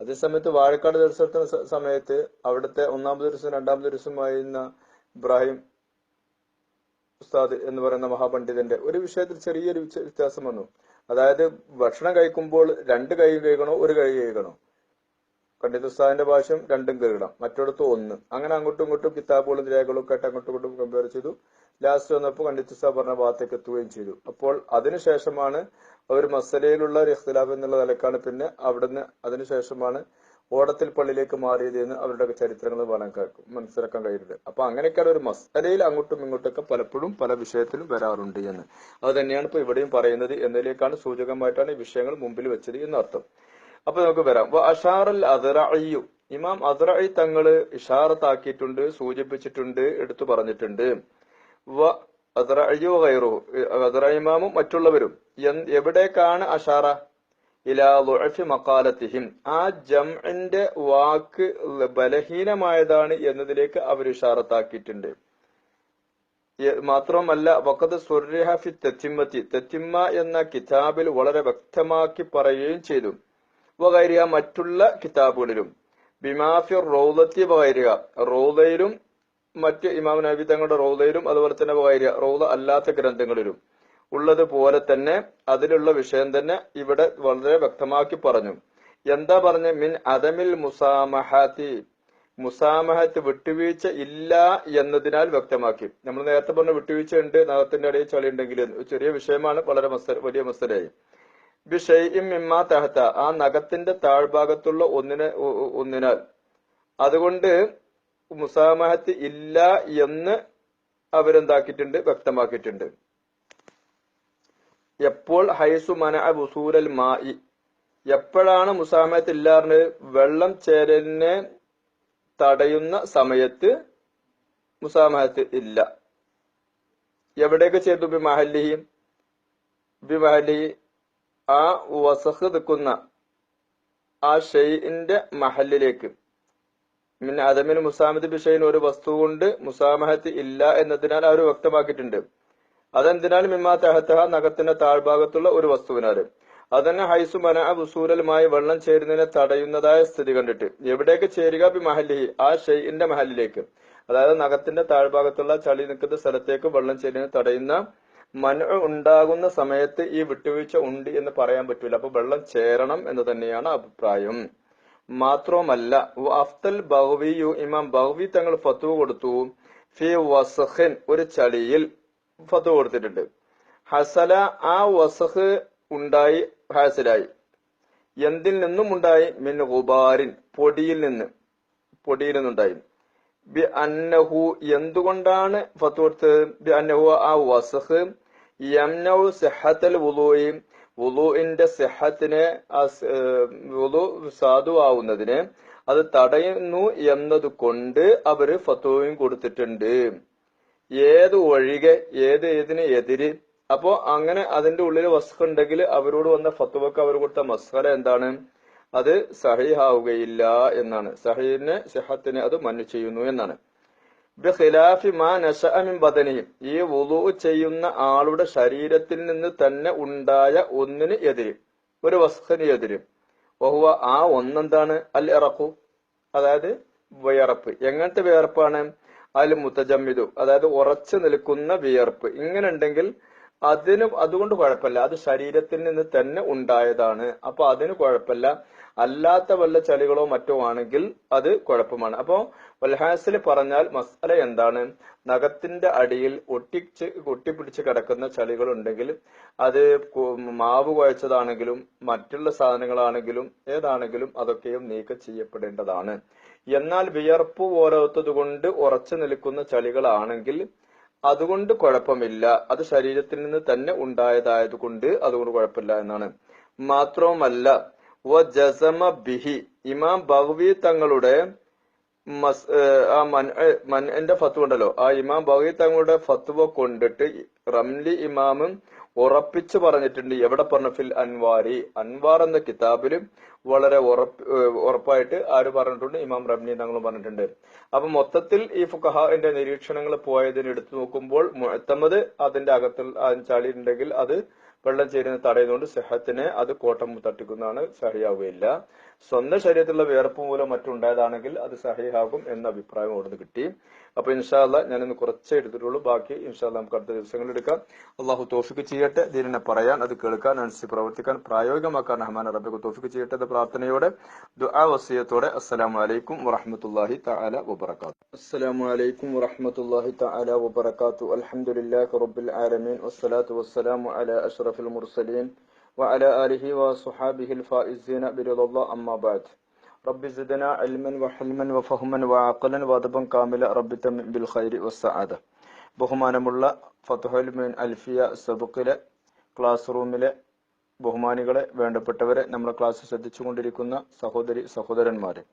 അതേസമയത്ത് വാഴക്കാട് ദർശനത്തിന് സമയത്ത് അവിടുത്തെ ഒന്നാമത് ദിവസം രണ്ടാമത് ദിവസമായിരുന്ന ഇബ്രാഹിം ഉസ്താദ് എന്ന് പറയുന്ന മഹാപണ്ഡിതന്റെ ഒരു വിഷയത്തിൽ ചെറിയൊരു വ്യത്യ- വ്യത്യാസം വന്നു. അതായത് ഭക്ഷണം കഴിക്കുമ്പോൾ രണ്ട് കൈ കഴിക്കണോ ഒരു കൈ കഴിക്കണോ പണ്ഡിത് ഉസ്താദിന്റെ ഭാഷ്യം രണ്ടും കീറിടാം മറ്റിടത്ത് ഒന്ന്. അങ്ങനെ അങ്ങോട്ടും ഇങ്ങോട്ടും കിതാബുകളും രേഖകളും ഒക്കെ ആയിട്ട് അങ്ങോട്ടും ഇങ്ങോട്ടും കമ്പയർ ചെയ്തു. ലാസ്റ്റ് വന്നപ്പോൾ പണ്ഡിത് ഉസ്താദ് പറഞ്ഞ ഭാഗത്തേക്ക് എത്തുകയും ചെയ്തു. അപ്പോൾ അതിനുശേഷമാണ് അവർ മസലയിലുള്ള ഒരു ഇഖ്തിലാബ് എന്നുള്ള നിലക്കാണ് പിന്നെ അവിടുന്ന് അതിനുശേഷമാണ് ഓടത്തിൽ പള്ളിയിലേക്ക് മാറിയത് എന്ന് അവരുടെ ചരിത്രങ്ങൾ പറയാൻ മനസ്സിലാക്കാൻ കഴിയുന്നത്. അപ്പൊ അങ്ങനെയൊക്കെയാണ് ഒരു മസലയിൽ അങ്ങോട്ടും ഇങ്ങോട്ടൊക്കെ പലപ്പോഴും പല വിഷയത്തിലും വരാറുണ്ട് എന്ന്. അത് തന്നെയാണ് ഇപ്പൊ ഇവിടെയും പറയുന്നത് എന്നതിലേക്കാണ് സൂചകമായിട്ടാണ് ഈ വിഷയങ്ങൾ മുമ്പിൽ വെച്ചത് എന്നർത്ഥം. അപ്പൊ നമുക്ക് വരാം. അഷാറൽ അദറഅയ്യു ഇമാം അദറഇ തങ്ങൾ ഇഷാറത്താക്കിയിട്ടുണ്ട് സൂചിപ്പിച്ചിട്ടുണ്ട് എടുത്തു പറഞ്ഞിട്ടുണ്ട്. വ അദറഅയ്യു ഗൈറു അദറ ഇമാമും മറ്റുള്ളവരും. എവിടേക്കാണ് അഷാറ? ഇലാ ളുഅഫി മക്കാലത്തിഹിം ആ ജംഇന്റെ വാക്ക് ബലഹീനമായതാണ് എന്നതിലേക്ക് അവർ ഇഷാറത്താക്കിയിട്ടുണ്ട്. മാത്രമല്ല വഖദ സുർഹഫി ഫി തെത്തിമ്മത്തി. തെത്തിമ്മ എന്ന കിതാബിൽ വളരെ വ്യക്തമാക്കി പറയുകയും ചെയ്തു. വകൈരിക മറ്റുള്ള കിതാബുകളിലും. ബിമാഫിർ റൗദത്തി വകൈരിക റൗദയിലും മറ്റ് ഇമാം നബി തങ്ങളുടെ റൗദയിലും അതുപോലെ തന്നെ വകൈരിക റൗദ അല്ലാത്ത ഗ്രന്ഥങ്ങളിലും. ഉള്ളതുപോലെ തന്നെ അതിലുള്ള വിഷയം തന്നെ ഇവിടെ വളരെ വ്യക്തമാക്കി പറഞ്ഞു. എന്താ പറഞ്ഞ? മിൻ അദമിൽ മുസാമഹാത്തി. മുസാമഹത്ത് വിട്ടുവീഴ്ച ഇല്ല എന്നതിനാൽ വ്യക്തമാക്കി. നമ്മൾ നേരത്തെ പറഞ്ഞ വിട്ടുവീഴ്ച ഉണ്ട് നഖത്തിന്റെ ഇടയിൽ ചളി ഉണ്ടെങ്കിൽ ചെറിയ വിഷയമാണ് വളരെ വലിയ മസ്തരായി ബിഷൈഇം മിമ്മാ തഹത്ത ആ നഖത്തിന്റെ താഴ്ഭാഗത്തുള്ള ഒന്നിനെ ഒന്നിനാൽ. അതുകൊണ്ട് മുസാമഹത്ത് ഇല്ല എന്ന് അവരെന്താക്കിയിട്ടുണ്ട്? വ്യക്തമാക്കിയിട്ടുണ്ട്. എപ്പോൾ ഹൈസു മന ബുസൂരൽ മായി എപ്പോഴാണ് മുസാമഹത്ത് ഇല്ലാറിന് വെള്ളം ചേരലിനെ തടയുന്ന സമയത്ത് മുസാമഹത്ത് ഇല്ല? എവിടെയൊക്കെ ചെയ്തു? ബി മഹല്ലിയും ബി മഹല്ലിഹി ആ വസഹ് നിൽക്കുന്ന ആ ഷെയ്ഇന്റെ മഹലിലേക്ക്. മിൻ അദമിന് മുസാമത്ത് ബിഷയിൻ ഒരു വസ്തു കൊണ്ട് മുസാമഹത്ത് ഇല്ല എന്നതിനാൽ അവർ വ്യക്തമാക്കിയിട്ടുണ്ട്. അതെന്തിനാൽ മിമ്മാ തഹത്തഹ നഗത്തിന്റെ താഴ്ഭാഗത്തുള്ള ഒരു വസ്തുവിനാൽ. അതന്നെ ഹൈസു മന വസൂരലുമായി വെള്ളം ചേരുന്നതിനെ തടയുന്നതായ സ്ഥിതി കണ്ടിട്ട്. എവിടേക്ക് ചേരുക? ബി മഹലി ആ ഷെയ്ഇന്റെ മഹലിലേക്ക്. അതായത് നഗത്തിന്റെ താഴ്ഭാഗത്തുള്ള ചളി നിൽക്കുന്ന സ്ഥലത്തേക്ക് വെള്ളം ചേരുന്നതിനെ തടയുന്ന മന ഉണ്ടാകുന്ന സമയത്ത് ഈ വിട്ടുവീഴ്ച ഉണ്ട് എന്ന് പറയാൻ പറ്റൂല. അപ്പൊ വെള്ളം ചേരണം എന്ന് തന്നെയാണ് അഭിപ്രായം. മാത്രവുമല്ല അഫ്തൽ ബഹ്വിയു ഇമാം ബഹ്വി തങ്ങൾ ഫത്വ കൊടുത്തു. ഫി വസഹൻ ഒരു ചളിയിൽ ഫത്വ കൊടുത്തിട്ടുണ്ട്. ഹസല ആ വസഹ് ഉണ്ടായി ഹാസിലായി. എന്തിൽ നിന്നും ഉണ്ടായി മിൻ ഗുബാരിൻ പൊടിയിൽ നിന്ന് പൊടിയിൽ നിന്നുണ്ടായി. ബി അന്നഹു എന്തുകൊണ്ടാണ് ഫത്വ കൊടുത്തത്? ബി അന്നഹു ആ വസഹ് യംനൌ സെഹത്തൽ വുലൂയി വുളൂഇന്റെ സെഹത്തിന് വുളു സാധുവാവുന്നതിന് അത് തടയുന്നു എന്നത് കൊണ്ട് അവർ ഫത്വയും കൊടുത്തിട്ടുണ്ട്. ഏത് ഒഴികെ ഏത് ഏതിന് എതിര്. അപ്പോ അങ്ങനെ അതിന്റെ ഉള്ളിൽ ഉണ്ടെങ്കിൽ അവരോട് വന്ന ഫത്വക്ക് അവർ കൊടുത്ത മസ്കല എന്താണ്? അത് സഹിഹാവുകയില്ല എന്നാണ്. സഹീനെ സിഹത്തിനെ അത് മന്നു ചെയ്യുന്നു എന്നാണ്. ബിഖിലാഫി മാ ഈ വുളു ചെയ്യുന്ന ആളുടെ ശരീരത്തിൽ നിന്ന് തന്നെ ഉണ്ടായ ഒന്നിന് എതിര് ഒരു വസ്തുവിന് എതിര്. ഓഹുവ ആ ഒന്നെന്താണ്? അൽ ഇറക്കു അതായത് വിയർപ്പ്. എങ്ങനത്തെ വിയർപ്പാണ്? അൽ മുത്തജമ്മിദു അതായത് ഉറച്ചു നിൽക്കുന്ന വിയർപ്പ്. ഇങ്ങനെ ഉണ്ടെങ്കിൽ അതിന് അതുകൊണ്ട് കുഴപ്പമില്ല. അത് ശരീരത്തിൽ നിന്ന് തന്നെ ഉണ്ടായതാണ്. അപ്പൊ അതിന് കുഴപ്പമില്ല. അല്ലാത്ത വല്ല ചളികളോ മറ്റോ ആണെങ്കിൽ അത് കുഴപ്പമാണ്. അപ്പോ വൽഹാസിൽ പറഞ്ഞാൽ മസാല എന്താണ്? നഖത്തിന്റെ അടിയിൽ ഒട്ടിച്ച് ഒട്ടിപ്പിടിച്ച് കിടക്കുന്ന ചളികൾ ഉണ്ടെങ്കിൽ അത് മാവ് കുഴച്ചതാണെങ്കിലും മറ്റുള്ള സാധനങ്ങളാണെങ്കിലും ഏതാണെങ്കിലും അതൊക്കെയും നീക്കം ചെയ്യപ്പെടേണ്ടതാണ്. എന്നാൽ വിയർപ്പ് പോലത്തത് കൊണ്ട് ഉറച്ചു നിൽക്കുന്ന ചളികളാണെങ്കിൽ അതുകൊണ്ട് കുഴപ്പമില്ല. അത് ശരീരത്തിൽ നിന്ന് തന്നെ ഉണ്ടായതായത് കൊണ്ട് അതുകൊണ്ട് കുഴപ്പമില്ല എന്നാണ്. മാത്രവുമല്ല വ ജസമ ബിഹി. ഇമാം ബഹ്വി തങ്ങളുടെ ആ മൻ മൻന്റെ ഫത്വ ഉണ്ടല്ലോ. ആ ഇമാം ബഹ്വി തങ്ങളുടെ ഫത്വ കൊണ്ടിട്ട് റംലി ഇമാമും ഉറപ്പിച്ചു പറഞ്ഞിട്ടുണ്ട്. എവിടെ പറഞ്ഞ? ഫിൽ അൻവാരി. അൻവാർ എന്ന കിതാബിൽ വളരെ ഉറപ്പ് ഉറപ്പായിട്ട് ആര് പറഞ്ഞിട്ടുണ്ട്? ഇമാം റംലി തങ്ങളും പറഞ്ഞിട്ടുണ്ട്. അപ്പൊ മൊത്തത്തിൽ ഈ ഫുഖഹാന്റെ നിരീക്ഷണങ്ങൾ പോയതിന് എടുത്തു നോക്കുമ്പോൾ മുഴത്തമത് അതിന്റെ അകത്തിൽ ചളി ഉണ്ടെങ്കിൽ അത് വെള്ളം ചേരുന്ന തടയുന്നതുകൊണ്ട് സെഹത്തിനെ അത് കോട്ടം തട്ടിക്കുന്നതാണ് സഹിയാവുകയില്ല. സ്വന്തം ശരീരത്തിലുള്ള വിയർപ്പ് മൂലം മറ്റുണ്ടായതാണെങ്കിൽ അത് സഹിഹാകും എന്ന അഭിപ്രായം അവിടുന്ന് കിട്ടി. അപ്പൊ ഇൻഷാല്ല ഇന്ന് കുറച്ചേ എടുത്തിട്ടുള്ളൂ. ബാക്കി ഇൻഷാല്ല നമുക്ക് അടുത്ത ദിവസങ്ങളിൽ എടുക്കാം. അള്ളാഹു തോഫിക്ക് ചെയ്യട്ടെ. ദീനിനെ പറയാൻ അത് കേൾക്കാൻ അനുസരിച്ച് പ്രവർത്തിക്കാൻ പ്രായോഗികമാക്കാൻ റഹ്മാൻ റബ്ബിക്ക് തോഫിക്ക് ചെയ്യട്ടെ എന്ന പ്രാർത്ഥനയോടെ ദുആ വസിയത്തോടെ അസ്സലാമു അലൈക്കും വറഹ്മത്തുള്ളാഹി തആല വബറകാത്തു അസ്സലാമു അലൈക്കും വറഹ്മത്തുള്ളാഹി തആല വബറകാത്തു അൽഹംദുലില്ലാഹി റബ്ബിൽ ആലമീൻ. വസ്സലാത്തു വസ്സലാമു അലാ അഷ്റഫിൽ മുർസലീൻ. وعلى آله وصحابه الفائزين برضا الله أما بعد رب زدنا علما وحلما وفهما وعقلا وادبا كاملا رب تمم بالخير والسعادة ബഹുമാനമുള്ള ഫതുഹൽ മീൻ അൽഫിയ സബുക്കിലെ ക്ലാസ് റൂമിലെ ബഹുമാനികളെ വേണ്ടപ്പെട്ടവരെ നമ്മുടെ ക്ലാസ് ശ്രദ്ധിച്ചുകൊണ്ടിരിക്കുന്ന സഹോദരി സഹോദരന്മാരെ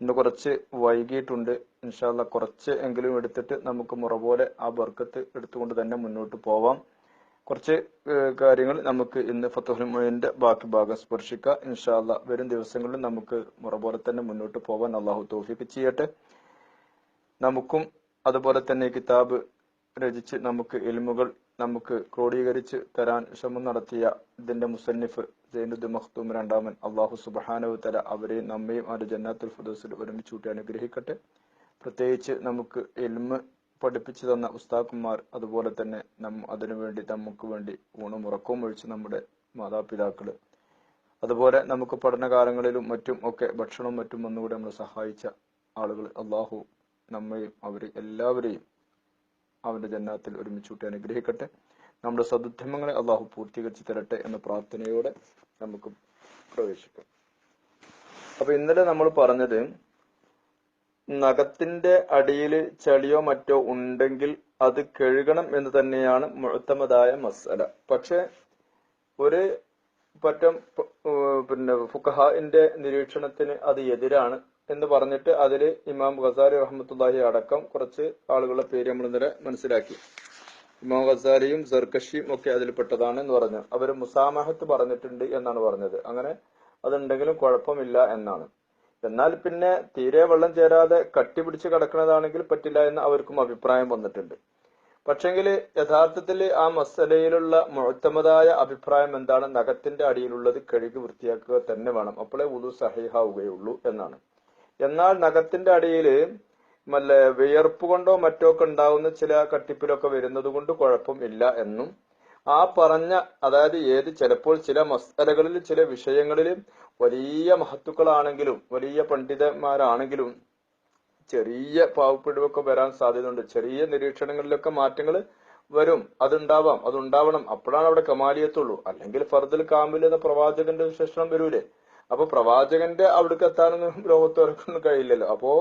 ഇന്ന് കുറച്ച് വൈകിട്ടുണ്ട് ഇൻഷാല്ല കുറച്ച് എങ്കിലും എടുത്തിട്ട് നമുക്ക് മുറ പോലെ ആ ബർക്കത്ത് എടുത്തുകൊണ്ട് തന്നെ മുന്നോട്ട് പോവാം കുറച്ച് കാര്യങ്ങൾ നമുക്ക് ഇന്ന് ഫത്തുഹുൽ മൊയിന്റെ ബാക്കി ഭാഗം സ്പർശിക്കാം. ഇൻഷാല്ല വരും ദിവസങ്ങളിൽ നമുക്ക് മുറപോലെ തന്നെ മുന്നോട്ട് പോവാൻ അള്ളാഹു തോഫിക്ക് ചെയ്യട്ടെ. നമുക്കും അതുപോലെ തന്നെ കിതാബ് രചിച്ച് നമുക്ക് ഇൽമുകൾ നമുക്ക് ക്രോഡീകരിച്ച് തരാൻ ശ്രമം നടത്തിയ ഇതിന്റെ മുസന്നിഫ് ജൈനുദ്ദ് മഖ്തൂം രണ്ടാമൻ അള്ളാഹു സുബാനവ് തല അവരെയും നമ്മയും ആ ജന്നാത്തുൽ ഫുദൂസിൽ ഒരുമിച്ച് കൂട്ടി അനുഗ്രഹിക്കട്ടെ. പ്രത്യേകിച്ച് നമുക്ക് ഇൽമ് പഠിപ്പിച്ചു തന്ന ഉസ്താഖുമാർ അതുപോലെ തന്നെ നം അതിനുവേണ്ടി നമുക്ക് വേണ്ടി ഊണും ഉറക്കവും ഒഴിച്ച് നമ്മുടെ മാതാപിതാക്കൾ അതുപോലെ നമുക്ക് പഠനകാലങ്ങളിലും മറ്റും ഒക്കെ ഭക്ഷണവും മറ്റും ഒന്നുകൂടെ നമ്മളെ സഹായിച്ച ആളുകൾ അള്ളാഹു നമ്മയും അവരെ എല്ലാവരെയും അവന്റെ ജന്നാത്തിൽ ഒരുമിച്ച് കൂട്ടി അനുഗ്രഹിക്കട്ടെ. നമ്മുടെ സദുദ്യമങ്ങളെ അള്ളാഹു പൂർത്തീകരിച്ചു തരട്ടെ എന്ന പ്രാർത്ഥനയോടെ നമുക്ക് പ്രവേശിക്കാം. അപ്പൊ ഇന്നലെ നമ്മൾ പറഞ്ഞത് നഖത്തിന്റെ അടിയിൽ ചളിയോ മറ്റോ ഉണ്ടെങ്കിൽ അത് കഴുകണം എന്ന് തന്നെയാണ് മുഴുത്തമതായ മസല പക്ഷെ ഒരു പറ്റം പിന്നെ ഫുഖഹാന്റെ നിരീക്ഷണത്തിന് അത് എതിരാണ് എന്ന് പറഞ്ഞിട്ട് അതിൽ ഇമാം ഖസാരി റഹ്മത്തുല്ലാഹി അടക്കം കുറച്ച് ആളുകളുടെ പേര് നമ്മൾ ഇന്നലെ മനസ്സിലാക്കി. ഇമാം ഖസാരിയും സർക്കഷിയും ഒക്കെ അതിൽപ്പെട്ടതാണ് എന്ന് പറഞ്ഞു. അവർ മുസാമഹത്ത് പറഞ്ഞിട്ടുണ്ട് എന്നാണ് പറഞ്ഞത്. അങ്ങനെ അതുണ്ടെങ്കിലും കുഴപ്പമില്ല എന്നാണ്. എന്നാൽ പിന്നെ തീരെ വെള്ളം ചേരാതെ കട്ടിപിടിച്ച് കിടക്കുന്നതാണെങ്കിൽ പറ്റില്ല എന്ന് അവർക്കും അഭിപ്രായം വന്നിട്ടുണ്ട്. പക്ഷെങ്കിൽ യഥാർത്ഥത്തിൽ ആ മസലയിലുള്ള മുഴുത്തമതായ അഭിപ്രായം എന്താണ്? നഖത്തിന്റെ അടിയിലുള്ളത് കഴുകി വൃത്തിയാക്കുക തന്നെ വേണം. അപ്പോഴേ ഉദു സഹിഹാവുകയുള്ളൂ എന്നാണ്. എന്നാൽ നഖത്തിന്റെ അടിയിൽ മല്ല വിയർപ്പ് കൊണ്ടോ മറ്റോ ഒക്കെ ഉണ്ടാവുന്ന ചില കട്ടിപ്പിലൊക്കെ വരുന്നത് കൊണ്ട് കുഴപ്പം ഇല്ല എന്നും ആ പറഞ്ഞ അതായത് ഏത് ചിലപ്പോൾ ചില മസ്തലകളിൽ ചില വിഷയങ്ങളിൽ വലിയ മഹത്തുക്കളാണെങ്കിലും വലിയ പണ്ഡിതന്മാരാണെങ്കിലും ചെറിയ പാവപ്പെടുവൊക്കെ വരാൻ സാധ്യതയുണ്ട്. ചെറിയ നിരീക്ഷണങ്ങളിലൊക്കെ മാറ്റങ്ങൾ വരും. അതുണ്ടാവാം. അതുണ്ടാവണം. അപ്പോഴാണ് അവിടെ കമാലിയത്തുള്ളൂ. അല്ലെങ്കിൽ ഫർദുൽ കാമിൽ എന്ന പ്രവാചകന്റെ വിശേഷണം വരൂലേ? അപ്പൊ പ്രവാചകന്റെ അവിടേക്ക് എത്താനൊന്നും ലോകത്തോർക്കൊന്നും കഴിയില്ലല്ലോ. അപ്പോ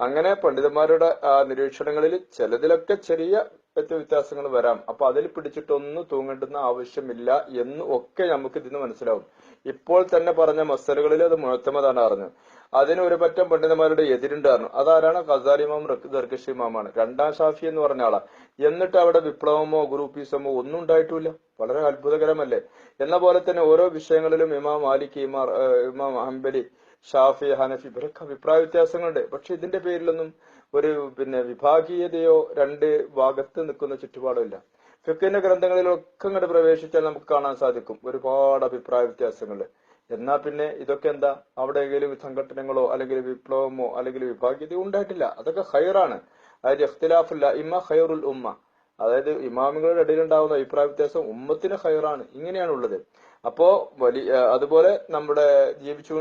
അങ്ങനെ പണ്ഡിതന്മാരുടെ നിരീക്ഷണങ്ങളിൽ ചിലതിലൊക്കെ ചെറിയ വ്യത്യാസങ്ങൾ വരാം. അപ്പൊ അതിൽ പിടിച്ചിട്ടൊന്നും തൂങ്ങേണ്ടുന്ന ആവശ്യമില്ല എന്ന് ഒക്കെ നമുക്ക് ഇതിന് മനസ്സിലാവും. ഇപ്പോൾ തന്നെ പറഞ്ഞ മസലുകളിൽ അത് മുഴത്തമതാണ് അറിഞ്ഞു അതിന് ഒരു പറ്റം പണ്ഡിതന്മാരുടെ എതിരുണ്ടായിരുന്നു. അതാരാണ്? ഖസാലി ഇമാം ദർഗഷി ഇമാമാണ്. രണ്ടാം ഷാഫി എന്ന് പറഞ്ഞ ആളാ. എന്നിട്ട് അവിടെ വിപ്ലവമോ ഗ്രൂപ്പീസമോ ഒന്നും ഉണ്ടായിട്ടില്ല. വളരെ അത്ഭുതകരമല്ലേ? എന്ന പോലെ തന്നെ ഓരോ വിഷയങ്ങളിലും ഇമാം മാലിക് ഇമാം ഹംബലി ഷാഫി ഹനഫി ഇവരൊക്കെ അഭിപ്രായ വ്യത്യാസങ്ങളുണ്ട്. പക്ഷെ ഇതിന്റെ പേരിലൊന്നും ഒരു പിന്നെ വിഭാഗീയതയോ രണ്ട് ഭാഗത്ത് നിൽക്കുന്ന ചുറ്റുപാടോ ഇല്ല ഫിഖിന്റെ ഗ്രന്ഥങ്ങളിലൊക്കെ ഇങ്ങോട്ട് പ്രവേശിച്ചാൽ നമുക്ക് കാണാൻ സാധിക്കും. ഒരുപാട് അഭിപ്രായ വ്യത്യാസങ്ങൾ. എന്നാ പിന്നെ ഇതൊക്കെ എന്താ അവിടെ ഏതെങ്കിലും സംഘടനകളോ അല്ലെങ്കിൽ വിപ്ലവമോ അല്ലെങ്കിൽ വിഭാഗീയതയോ ഉണ്ടായിട്ടില്ല. അതൊക്കെ ഹൈറാണ് അതായത് ഇഖ്തിലാഫുല്ല ഇമ്മ ഹൈറുൽ ഉമ്മ. അതായത് ഇമാമുകളുടെ ഇടയിൽ ഉണ്ടാവുന്ന അഭിപ്രായ വ്യത്യാസം ഉമ്മത്തിന് ഹൈറാണ് ഇങ്ങനെയാണ് ഉള്ളത് അപ്പോ വലിയ അതുപോലെ നമ്മുടെ ജീവിച്ചു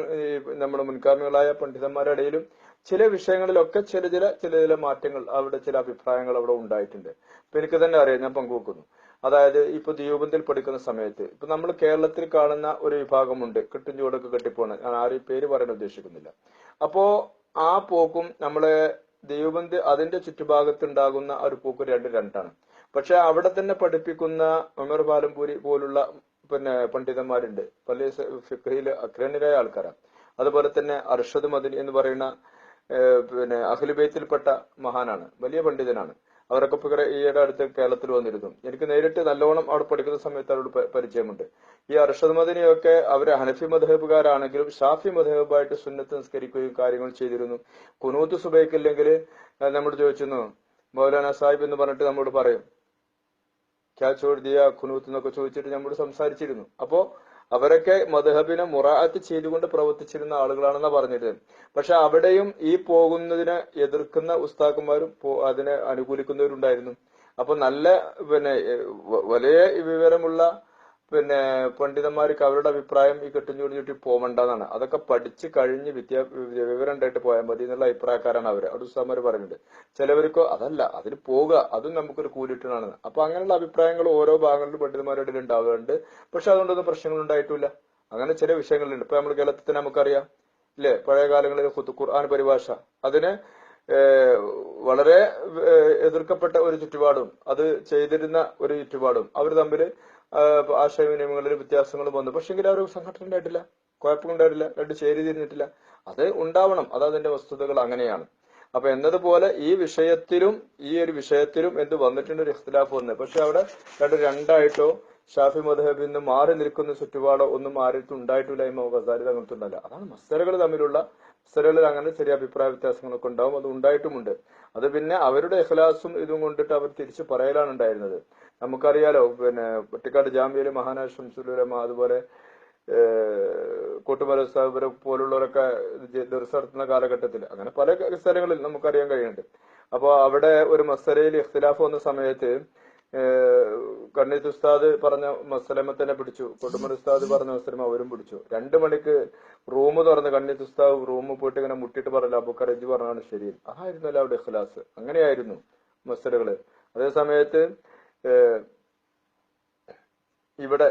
നമ്മുടെ മുൻഗാമികളായ പണ്ഡിതന്മാരുടെ ഇടയിലും ചില വിഷയങ്ങളിലൊക്കെ ചില ചില ചില ചില മാറ്റങ്ങൾ അവിടെ ചില അഭിപ്രായങ്ങൾ അവിടെ ഉണ്ടായിട്ടുണ്ട്. ഇപ്പൊ എനിക്ക് തന്നെ അറിയാം ഞാൻ പങ്കുവെക്കുന്നു. അതായത് ഇപ്പൊ ദ്വീപന്തിൽ പഠിക്കുന്ന സമയത്ത് ഇപ്പൊ നമ്മൾ കേരളത്തിൽ കാണുന്ന ഒരു വിഭാഗമുണ്ട് കെട്ടും ചൂടൊക്കെ കെട്ടിപ്പോണ് ഞാൻ ആരും പേര് പറയാൻ ഉദ്ദേശിക്കുന്നില്ല. അപ്പോ ആ പോക്കും നമ്മളെ ദ്വീപന്ത് അതിന്റെ ചുറ്റുഭാഗത്ത് ഉണ്ടാകുന്ന ഒരു പോക്ക് രണ്ട് രണ്ടാണ്. പക്ഷെ അവിടെ തന്നെ പഠിപ്പിക്കുന്ന ഉമർ ബാലംപൂരി പോലുള്ള പിന്നെ പണ്ഡിതന്മാരുണ്ട്. പല ഫിഖയിൽ അഗ്രണ്യരായ ആൾക്കാരാണ്. അതുപോലെ തന്നെ അർഷദ് മദിനി എന്ന് പറയുന്ന പിന്നെ അഖിലുബൈത്തിൽപ്പെട്ട മഹാനാണ്. വലിയ പണ്ഡിതനാണ്. അവരൊക്കെ ഇപ്പൊ ഇവിടെ ഈയിടെ അടുത്ത് കേരളത്തിൽ വന്നിരുന്നു. എനിക്ക് നേരിട്ട് നല്ലോണം അവിടെ പഠിക്കുന്ന സമയത്ത് അവരോട് പരിചയമുണ്ട്. ഈ അർഷദ് മദനിയൊക്കെ അവർ ഹനഫി മധേബുകാരാണെങ്കിലും ഷാഫി മധേബായിട്ട് സുന്നത്ത് നിസ്കരിക്കുകയും കാര്യങ്ങൾ ചെയ്തിരുന്നു. കുനൂത്ത് സുബൈക്കില്ലെങ്കിൽ നമ്മൾ ചോദിച്ചിരുന്നു മൗലാന സാഹിബ് എന്ന് പറഞ്ഞിട്ട് നമ്മോട് പറയും. ക്യാ ചോട് കുനൂത്ത് എന്നൊക്കെ ചോദിച്ചിട്ട് നമ്മോട് സംസാരിച്ചിരുന്നു. അപ്പോ അവരൊക്കെ മദ്ഹബിനെ മുറാഅത്ത് ചെയ്തുകൊണ്ട് പ്രവർത്തിച്ചിരുന്ന ആളുകളാണെന്നാ പറഞ്ഞത് പക്ഷെ അവിടെയും ഈ പോകുന്നതിനെ എതിർക്കുന്ന ഉസ്താക്കന്മാരും അതിനെ അനുകൂലിക്കുന്നവരുണ്ടായിരുന്നു. അപ്പൊ നല്ല പിന്നെ വലിയ വിവരമുള്ള പിന്നെ പണ്ഡിതന്മാർക്ക് അവരുടെ അഭിപ്രായം ഈ കെട്ടും ചുറ്റി പോകണ്ടെന്നാണ് അതൊക്കെ പഠിച്ച് കഴിഞ്ഞ് വിദ്യാ വിവരം ഉണ്ടായിട്ട് പോയാൽ മതി എന്നുള്ള അഭിപ്രായക്കാരാണ് അവർ അവിടെ ഉസ്താമാര് പറയുന്നുണ്ട്. ചിലവർക്കോ അതല്ല അതിന് പോവുക അതും നമുക്കൊരു കൂലിട്ടണാണ് അപ്പൊ അങ്ങനെയുള്ള അഭിപ്രായങ്ങൾ ഓരോ ഭാഗങ്ങളിലും പണ്ഡിതന്മാരുടെ ഇടയിൽ ഉണ്ടാവാറുണ്ട്. പക്ഷെ അതുകൊണ്ടൊന്നും പ്രശ്നങ്ങൾ ഉണ്ടായിട്ടില്ല. അങ്ങനെ ചില വിഷയങ്ങളുണ്ട് ഇപ്പൊ നമ്മൾ കേരളത്തിൽ നമുക്കറിയാം ഇല്ലേ? പഴയ കാലങ്ങളിൽ ഖുർആൻ പരിഭാഷ. അതിന് വളരെ എതിർക്കപ്പെട്ട ഒരു ചുറ്റുപാടും അത് ചെയ്തിരുന്ന ഒരു ചുറ്റുപാടും അവർ തമ്മിൽ ആശയവിനിമയങ്ങളിൽ വ്യത്യാസങ്ങളും വന്നു. പക്ഷെങ്കിൽ ആ ഒരു സംഘടന ഉണ്ടായിട്ടില്ല. കുഴപ്പമുണ്ടായിട്ടില്ല രണ്ട് ചേരി തിരിഞ്ഞിട്ടില്ല. അത് ഉണ്ടാവണം. അത് അതിന്റെ വസ്തുതകൾ അങ്ങനെയാണ്. അപ്പൊ എന്നതുപോലെ ഈ വിഷയത്തിലും ഈ ഒരു വിഷയത്തിലും എന്ത് വന്നിട്ടുണ്ട് ഒരു ഇഖ്തിലാഫ് വന്ന്. പക്ഷെ അവിടെ രണ്ട് രണ്ടായിട്ടോ ഷാഫി മദ്ഹബിൽ നിന്ന് മാറി നിൽക്കുന്ന ചുറ്റുപാടോ ഒന്നും ആരും ഉണ്ടായിട്ടില്ല ഇമോ ഗസാലി തങ്ങൾക്കുണ്ടല്ല അതാണ് മസ്തരകൾ തമ്മിലുള്ള മസ്തരകളിൽ അങ്ങനെ ചെറിയ അഭിപ്രായ വ്യത്യാസങ്ങളൊക്കെ ഉണ്ടാവും. അത് ഉണ്ടായിട്ടുമുണ്ട്. അത് പിന്നെ അവരുടെ എഹ്ലാസും ഇതും കൊണ്ടിട്ട് അവർ തിരിച്ചു പറയലാണ് ഉണ്ടായിരുന്നത്. നമുക്കറിയാലോ പിന്നെ കുട്ടിക്കാട് ജാമ്യയിലെ മഹാനാ ഷംസുലുലമ അതുപോലെ കൂട്ടുമല സാഹിബരെ പോലുള്ളവരൊക്കെ ദർസ് നടത്തുന്ന കാലഘട്ടത്തിൽ അങ്ങനെ പല സ്ഥലങ്ങളിൽ നമുക്കറിയാൻ കഴിയുന്നുണ്ട്. അപ്പോൾ അവിടെ ഒരു മസലയിൽ ഇഖ്തിലാഫ് വന്ന സമയത്ത് കണ്ണീത്ത് ഉസ്താദ് പറഞ്ഞ മസലമ തന്നെ പിടിച്ചു. കൊട്ടുമല ഉസ്താദ് പറഞ്ഞ മസലമ അവരും പിടിച്ചു. രണ്ടു മണിക്ക് റൂം തുറന്ന് കണ്ണീത്ത് ഉസ്താദ് റൂമിൽ പോയിട്ട് ഇങ്ങനെ മുട്ടിട്ട് പറഞ്ഞില്ല. അബുക്കർ എജ് പറഞ്ഞാണ് ശരി അതായിരുന്നല്ലോ അവിടെ ഇഖ്ലാസ്. അങ്ങനെയായിരുന്നു മസലുകൾ അതേ സമയത്ത് ഇവിടെ